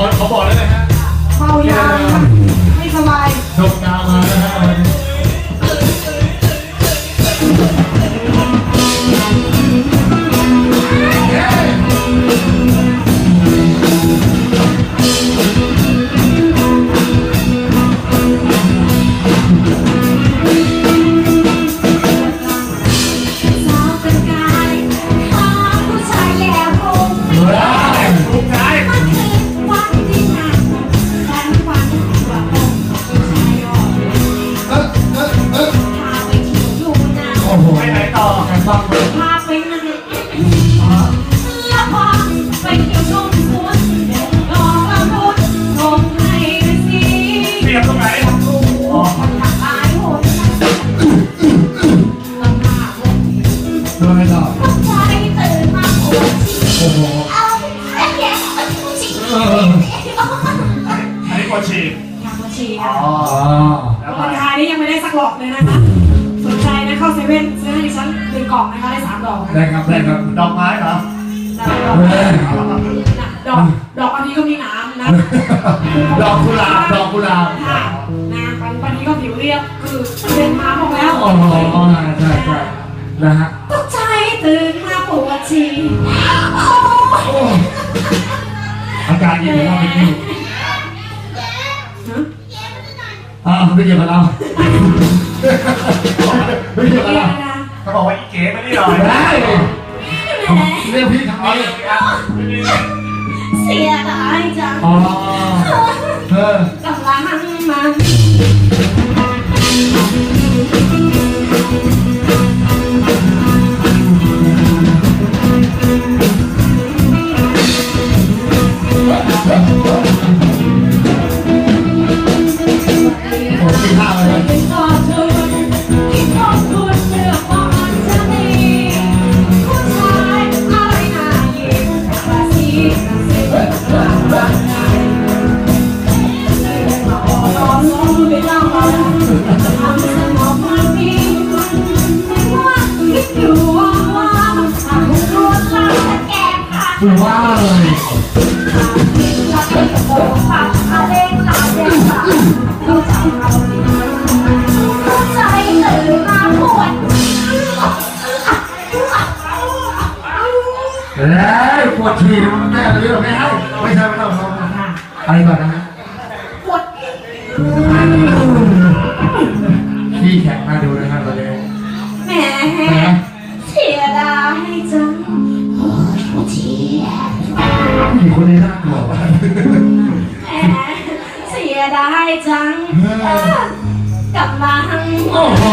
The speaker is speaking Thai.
ขอขอบอกได้เลยฮะเมายาไม่สบายดมกาวมาแล้วฮะ ไปไหนต่อกันบ้างเลยพาไปนั่งแล้วพอไปเที่ยวชมสวนดอกละมุนชมให้สิเสียบตรงไหนอ๋อทางหลายคนลำบากลงโดนไปต่อต้องใจตื่นมาปวดฉี่โอ้โหอันนี้กดฉีดอยากมาฉี่อ๋ค่ะอแล้ววัมานทายนี่ยังไม่ได้สักหลอกเลยนะคะ เข้าเซเว่นซื้อให้ดิฉันหนึ่งกล่องนะคะได้สามดอกได้ครับได้ครับดอกไม้เหรอได้ดอกเฮ้ยดอกดอกอันนี้ก็มีหน้ำนะดอกกุหลาบดอกกุหลาบค่ะนะวันวันนี้ก็ผิวเรียบคือเดินมาบอกแล้วโอ้โหใช่ใช่นะฮะตกใจตื่นมาปวดฉี่โอ้อาการดีของเราเป็นยังอ่าไม่เกี่ยวกับเรา เรากนะเขาบอกว่าอีเก๋ไม่ได้หน่อยได้เรียกพี่ทำไมเสียดายจังอ๋อเออกำลังมัน ว่าเลยรักเป็นโอ้ค่ะอะไรลาเด็กค่ะรู้จักเราดีรู้ใจตื่นมาปวดเอ้ยปวดฉี่มันแน่เลยไม่ให้ไม่ใช่ไม่ต้องอะไรก่อนนะปวดพี่แข็งน่าดูนะครับตอนนี้แหม ผู้หญิงคนนี้น่ากลัวว่ะแหมเสียดายจังกำลัง โอ้โห